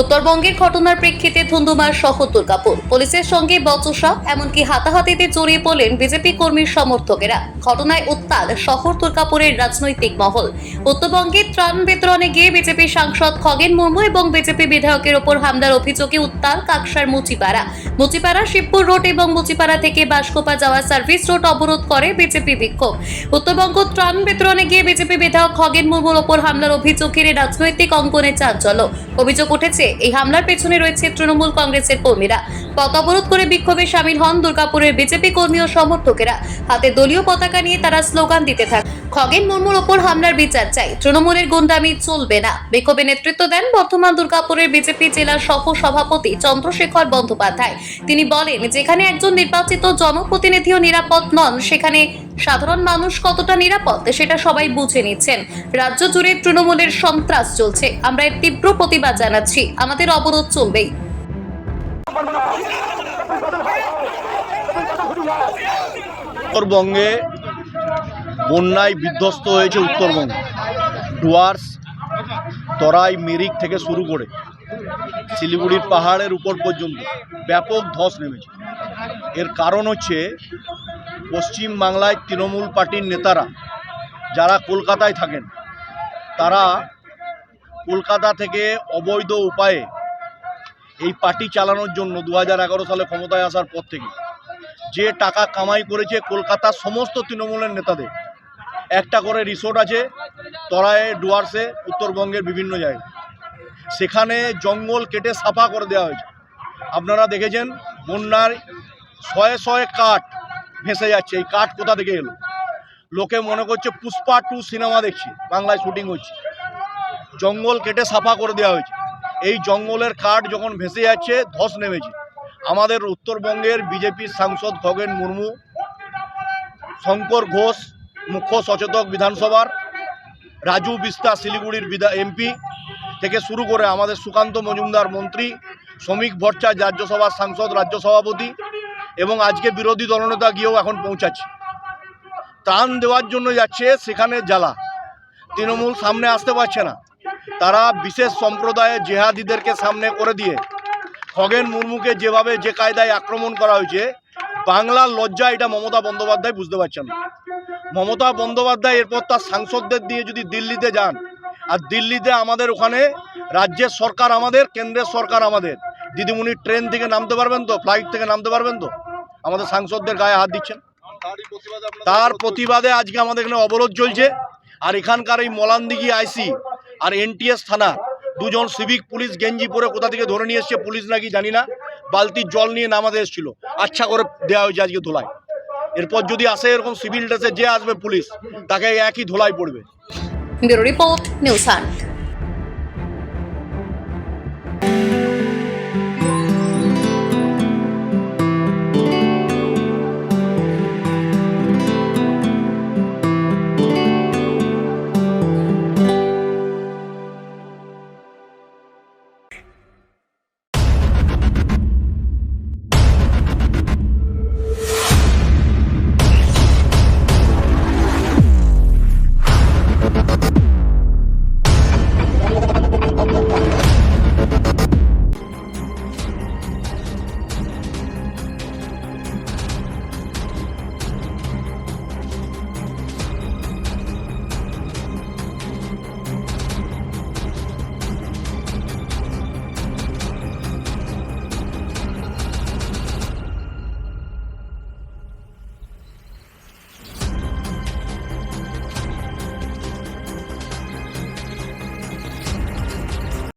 উত্তরবঙ্গের ঘটনার প্রেক্ষিতে ধুন্ধুমার সহ দুর্গাপুর। পুলিশের সঙ্গে বচসা, এমনকি হাতাহাতিতে জড়িয়ে পড়লেন বিজেপি কর্মীর সমর্থকেরা। ঘটনায় উত্তাল শহর দুর্গাপুরের রাজনৈতিক মহল। উত্তরবঙ্গে ত্রাণ বিতরণে গিয়ে বিজেপি সাংসদ খগেন মুর্মু এবং বিজেপি বিধায়কের ওপর হামলার অভিযোগে উত্তাল কাকসার মুচিপাড়া। মুচিপাড়া শিবপুর রোড এবং মুচিপাড়া থেকে বাসকোপা যাওয়া সার্ভিস রোড অবরোধ করে বিজেপি বিক্ষোভ। উত্তরবঙ্গ ত্রাণ বিতরণে গিয়ে বিজেপি বিধায়ক খগেন মুর্মুর ওপর হামলার অভিযোগ ঘিরে রাজনৈতিক অঙ্গনে চাঞ্চল্য। অভিযোগ উঠেছে এই হামলার পেছনে রয়েছে তৃণমূল কংগ্রেসের কর্মীরা। পথ অবরোধ করে বিক্ষোভে সামিল হন দুর্গাপুরের বিজেপি কর্মী ও সমর্থকেরা। হাতে দলীয় পতাকা নিয়ে তারা স্লোগান দিতে থাকে খগেন মুর্মুর ওপর হামলার বিচার চাই। তৃণমূলের গুন্ডামি চলবে না। বিক্ষোভে নেতৃত্ব দেন বর্তমান দুর্গাপুরের বিজেপি জেলা সহ সভাপতি চন্দ্রশেখর বন্দ্যোপাধ্যায়। তিনি বলেন, যেখানে একজন নির্বাচিত জনপ্রতিনিধিও নিরাপদ নন, সেখানে সাধারণ মানুষ কতটা নিরাপদ সেটা সবাই বুঝে নিচ্ছেন। রাজ্য জুড়ে তৃণমূলের সন্ত্রাস চলছে। আমরা এর তীব্র প্রতিবাদ জানাচ্ছি। আমাদের অবরোধ চলবেই। উত্তরবঙ্গে বন্যায় বিধ্বস্ত হয়েছে উত্তরবঙ্গ। ডুয়ার্স তরাই, মিরিক থেকে শুরু করে শিলিগুড়ির পাহাড়ের উপর পর্যন্ত ব্যাপক ধস নেমেছে। এর কারণ হচ্ছে পশ্চিম বাংলায় তৃণমূল পার্টির নেতারা যারা কলকাতায় থাকেন, তারা কলকাতা থেকে অবৈধ উপায়ে এই পার্টি চালানোর জন্য দু হাজার এগারো সালে ক্ষমতায় আসার পর থেকে যে টাকা কামাই করেছে কলকাতার সমস্ত তৃণমূলের নেতাদের, একটা করে রিসোর্ট আছে তরায়ে ডুয়ার্সে, উত্তরবঙ্গের বিভিন্ন জায়গায়। সেখানে জঙ্গল কেটে সাফা করে দেওয়া হয়েছে। আপনারা দেখেছেন বন্যার শয়ে শয়ে কাঠ ভেসে যাচ্ছে, এই কাঠ কোথা থেকে এলো? লোকে মনে করছে পুষ্পা টু সিনেমা দেখছি, বাংলায় শুটিং হচ্ছে। জঙ্গল কেটে সাফা করে দেওয়া হয়েছে। এই জঙ্গলের কাঠ যখন ভেসে যাচ্ছে, ধস নেমেছে। আমাদের উত্তরবঙ্গের বিজেপির সাংসদ খগেন মুর্মু, শঙ্কর ঘোষ, মুখ্য সচেতক বিধানসভার, রাজু বিস্তা শিলিগুড়ির বিধা এমপি থেকে শুরু করে আমাদের সুকান্ত মজুমদার মন্ত্রী, শ্রমিক ভট্টাচার্য, রাজ্যসভার সাংসদ, রাজ্য সভাপতি এবং আজকে বিরোধী দলনেতা গিয়েও এখন পৌঁছাচ্ছে। ত্রাণ দেওয়ার জন্য যাচ্ছে সেখানে জ্বালা। তৃণমূল সামনে আসতে পারছে না। তারা বিশেষ সম্প্রদায়ের জেহাদিদেরকে সামনে করে দিয়ে খগেন মুর্মুকে যেভাবে যে কায়দায় আক্রমণ করা হয়েছে, বাংলার লজ্জা এটা মমতা বন্দ্যোপাধ্যায় বুঝতে পারছেন না। মমতা বন্দ্যোপাধ্যায় এরপর তার সাংসদদের দিয়ে যদি দিল্লিতে যান, আর দিল্লিতে আমাদের ওখানে রাজ্যের সরকার আমাদের, কেন্দ্রের সরকার আমাদের দিদিমণি ট্রেন থেকে নামতে পারবেন তো ফ্লাইট থেকে নামতে পারবেন তো? আমাদের সাংসদদের গায়ে হাত দিচ্ছেন। তার প্রতিবাদে আজকে আমাদের এখানে অবরোধ চলছে। আর এখানকার এই মলানদিঘি আইসি আর এনটিএস থানা, দুজন সিভিক পুলিশ গেঞ্জি পরে কোথা থেকে ধরে নিয়ে এসছে পুলিশ নাকি জানি না, বালতির জল নিয়ে নামাতে এসেছিল। আচ্ছা করে দেওয়া হয়েছে আজকে ধোলায় এরপর যদি আসে এরকম সিভিল ড্রেসে যে আসবে পুলিশ, তাকে একই ধোলাই পড়বে। Report, news